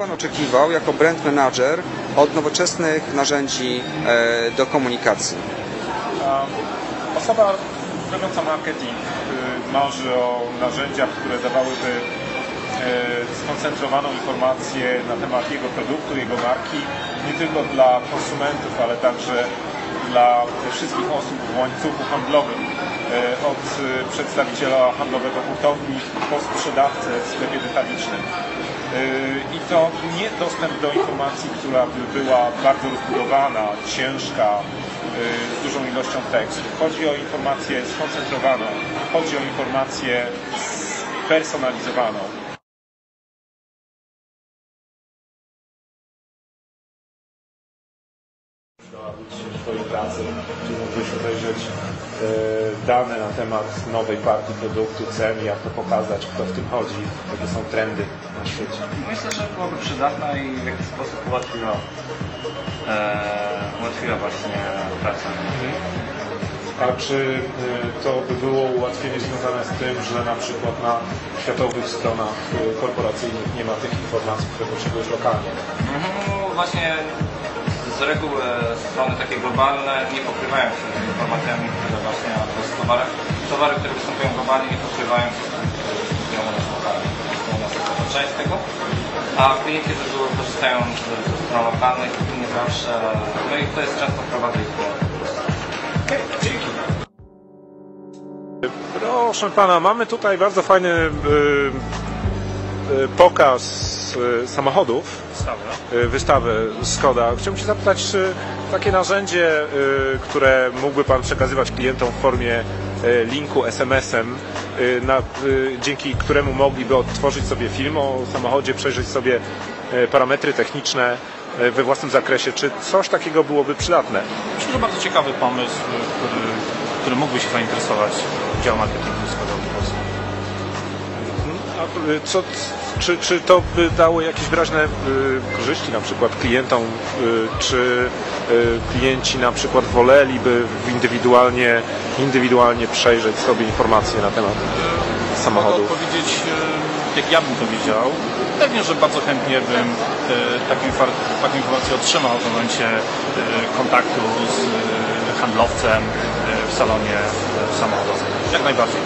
oczekiwał jako brand manager od nowoczesnych narzędzi e, do komunikacji? Osoba robiąca marketing y, marzy o narzędziach, które dawałyby y, skoncentrowaną informację na temat jego produktu, jego marki, nie tylko dla konsumentów, ale także dla wszystkich osób w łańcuchu handlowym, y, od przedstawiciela handlowego hurtowni po sprzedawcę w sklepie detalicznym. Y, I to nie dostęp do informacji, która by była bardzo rozbudowana, ciężka, y, z dużą ilością tekstu. Chodzi o informację skoncentrowaną, chodzi o informację spersonalizowaną. Twojej pracy, czy mógłbyś obejrzeć e, dane na temat nowej partii produktu, cen, jak to pokazać, kto w tym chodzi, jakie są trendy na świecie. Myślę, że byłoby przydatne i w jakiś sposób ułatwiło, e, ułatwiło właśnie pracę. A czy y, to by było ułatwienie związane z tym, że na przykład na światowych stronach y, korporacyjnych nie ma tych informacji, które potrzebujesz lokalnie? No właśnie z reguły strony takie globalne nie pokrywają się z informacjami, które właśnie to towarach. Towary, które występują globalnie nie pokrywają się z tym, które występują u część tego. A klienci z reguły korzystają z, ze stron lokalnych i nie zawsze, no i to jest często prowadzi ich Okej, dzięki. Proszę pana, mamy tutaj bardzo fajny y, y, pokaz y, samochodów, wystawy. y, wystawę Skoda. Chciałbym się zapytać, czy takie narzędzie, y, które mógłby pan przekazywać klientom w formie y, linku SMS-em, na, dzięki któremu mogliby odtworzyć sobie film o samochodzie, przejrzeć sobie parametry techniczne we własnym zakresie, czy coś takiego byłoby przydatne? Myślę, że bardzo ciekawy pomysł, który, który mógłby się zainteresować dział marketingu Skoda co, czy, czy to by dało jakieś wyraźne y, korzyści na przykład klientom, y, czy y, klienci na przykład woleliby indywidualnie, indywidualnie przejrzeć sobie informacje na temat Mogę odpowiedzieć, e, jak ja bym to wiedział. Pewnie, że bardzo chętnie bym taką, taką informację otrzymał w momencie kontaktu z handlowcem w salonie samochodowym. Jak najbardziej.